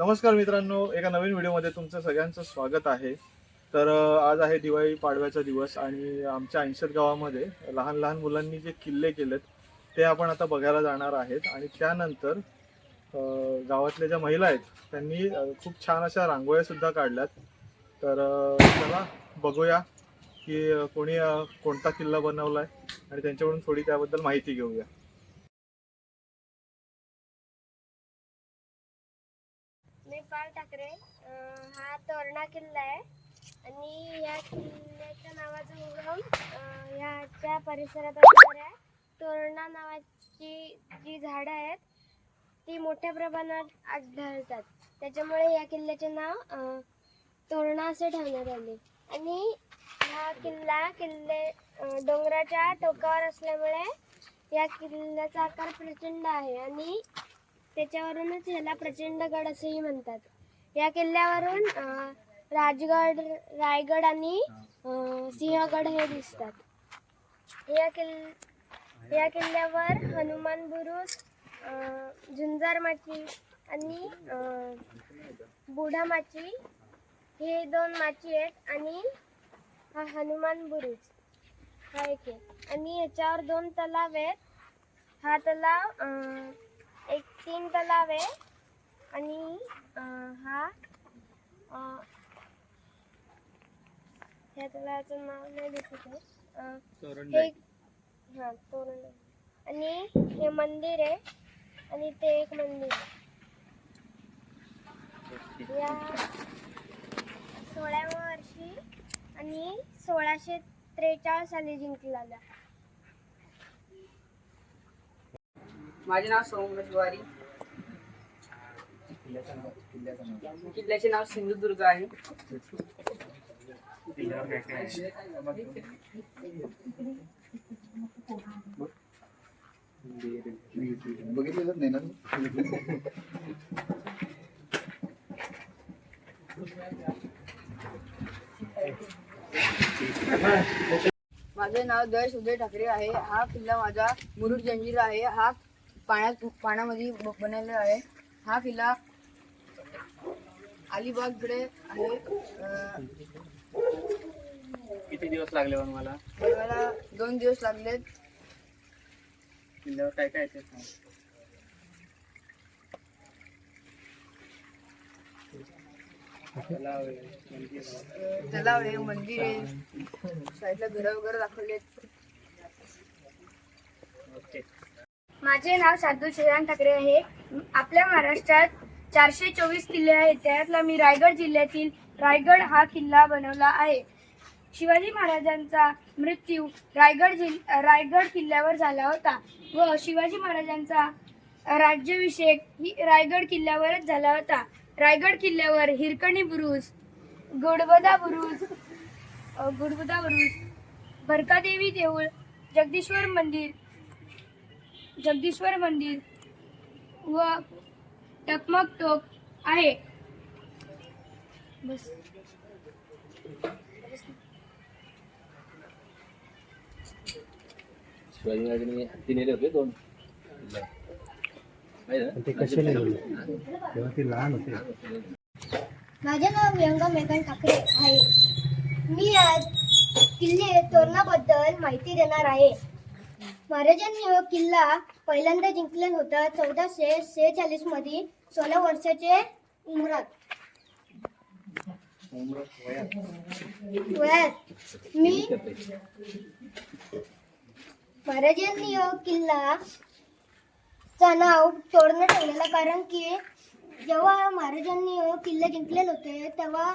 नमस्कार मित्रांनो एका नवीन व्हिडिओमध्ये तुमचं सगळ्यांचं स्वागत आहे. तर आज आहे दिवाळी पाडव्याचा दिवस आणि आमच्या ऐंशत गावामध्ये लहान लहान मुलांनी जे किल्ले केलेत ते आपण आता बघायला जाणार आहेत आणि त्यानंतर गावातल्या ज्या महिला आहेत त्यांनी खूप छान अशा रांगोळ्या सुद्धा काढल्यात. तर चला बघूया की कोणी कोणता किल्ला बनवला आहे आणि त्यांच्याकडून थोडी त्याबद्दल माहिती घेऊया. ठाकरे. हा तोरणा किल्ला आहे. आणि या किल्ल्याच्या नावाचा उगम ह्याच्या परिसरात असणाऱ्या तोरणा नावाची जी झाडं आहेत ती मोठ्या प्रमाणात आढळतात. त्याच्यामुळे या किल्ल्याचे नाव तोरणा असे ठेवण्यात आले आणि हा किल्ला किल्ले डोंगराच्या टोकावर असल्यामुळे या किल्ल्याचा आकार प्रचंड आहे. आणि त्याच्यावरूनच ह्याला प्रचंड गड असेही म्हणतात. या किल्ल्यावरून अं, राजगड रायगड आणि अं, सिंहगड हे दिसतात. या किल् या किल्ल्यावर हनुमान बुरुज अं, झुंजार माची आणि अं, बुढा माची हे दोन माची आहेत आणि हा हनुमान बुरुज. हा एक आहे. आणि याच्यावर दोन तलाव आहेत. हा तलाव अं, एक तीन तलाव आहे. आणि हा ह्या तलावाचं नाव नाही दिसत आहे. हे हा तोरण. आणि हे मंदिर आहे आणि ते एक मंदिर आहे. या सोळाव्या वर्षी आणि सोळाशे त्रेचाळीस साली जिंकलेला माझे नाव सोमनाथ तिवारी. किल्ल्याचे नाव सिंधुदुर्ग आहे. नाही ना? माझे नाव दर्श उदय ठाकरे आहे. हा किल्ला माझा मुरुड जंजीर आहे. हा पाण्यात पाण्यामध्ये बनवलेला आहे. हा किल्ला अलिबागकडे अं, किती दिवस लागले पण मला? बनवायला दोन दिवस लागलेत किल्ल्यावर काय काय आहे ते सांग. तलाव आहे, मंदिर आहे. अं, तलाव आहे मंदिर आहे. साईडला घरं वगैरे दाखवलेत ओके. माझे नाव साधू श्रीराम ठाकरे आहे. आपल्या महाराष्ट्रात चारशे चोवीस किल्ले आहेत. त्यातला मी रायगड जिल्ह्यातील रायगड हा किल्ला बनवला आहे. शिवाजी महाराजांचा मृत्यू रायगड जिल रायगड किल्ल्यावर झाला होता व शिवाजी महाराजांचा राज्याभिषेक ही रायगड किल्ल्यावरच झाला होता. रायगड किल्ल्यावर हिरकणी बुरुज गोडबदा बुरुज गुडबदा बुरुज भरकादेवी देऊळ जगदीश्वर मंदिर जगदीश्वर मंदिर व टकमक टोक आहे. बस. शिवाजी महाराजांनी हत्ती नेले होते दोन. ते कसे तेव्हा ते लहान होते. माझे नाव व्यंगा मेघन ठाकरे आहे. मी आज किल्ले तोरणाबद्दल माहिती देणार आहे. महाराजांनी हा किल्ला पहिल्यांदा जिंकला होता चौदाशे सेहेचाळीसमध्ये सोळा वर्षाचे उमरात वयात. मी महाराजांनी किल्ला चा नाव तोरणं ठेवलेलं कारण की जेव्हा महाराजांनी किल्ले जिंकलेले होते तेव्हा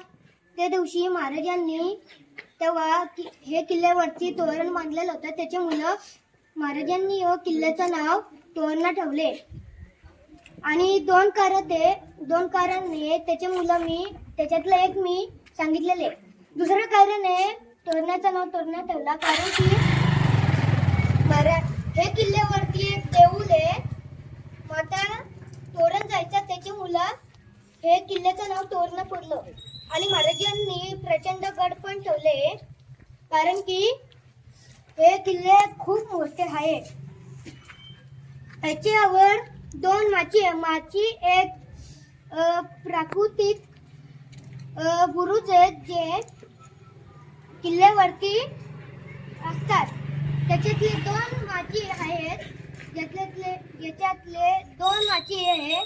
त्या दिवशी महाराजांनी तेव्हा कि- हे किल्ल्यावरती तोरण बांधलेलं होतं. त्याच्यामुळं महाराजांनी किल्ल्याचं नाव तोरणा ठेवले. आणि दोन कारण ते दोन कारण आहे मुलं मी त्याच्यातलं एक मी सांगितलेले. दुसरं कारण आहे तोरणाचं नाव तोरणा ठेवला. कारण की मरा हे किल्ल्यावरती एक देऊल आहे. माता आता तोरण जायचं त्याची मुलं हे किल्ल्याचं नाव तोरणं पडलं आणि महाराजांनी प्रचंड गड पण ठेवले. कारण की हे किल्ले खूप मोठे आहे त्याच्यावर दोन माची माची एक प्राकृतिक बुरुज आहेत जे किल्ल्यावरती असतात. त्याच्यातले दोन माची आहेत. ज्याच्यातले याच्यातले दोन माची आहे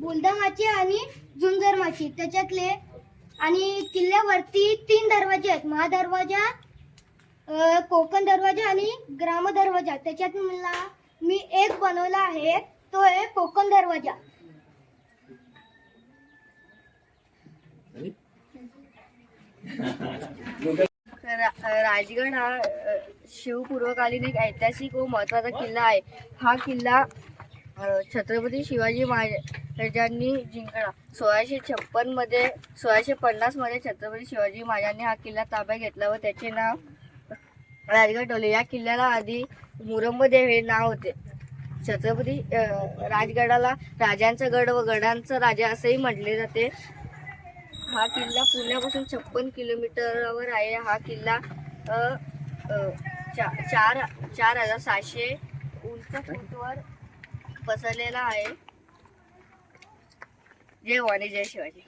बुलदा माची आणि झुंजर माची त्याच्यातले आणि किल्ल्यावरती तीन दरवाजे आहेत. महादरवाजा कोकण दरवाजा आणि ग्राम दरवाजा त्याच्यात मला मी एक बनवला आहे तो आहे कोकण दरवाजा. रा- राजगड हा अ, शिवपूर्वकालीन एक ऐतिहासिक व महत्त्वाचा किल्ला आहे. हा किल्ला अ, छत्रपती शिवाजी महाराजांनी जिंकला. सोळाशे छप्पनमध्ये सोळाशे पन्नासमध्ये छत्रपती शिवाजी महाराजांनी हा किल्ला ताब्यात घेतला व त्याचे नाव राजगड ठेवले. या किल्ल्याला आधी मुरंबदेव हे नाव होते. छत्रपती राजगडाला राजांचा गड व गडांचा राजा असंही म्हटले जाते. हा किल्ला पुण्यापासून छप्पन किलोमीटरवर आहे. हा किल्ला चा- चार चार हजार सहाशे उंच फूटवर पसरलेला आहे. जय वाणी जय शिवाजी.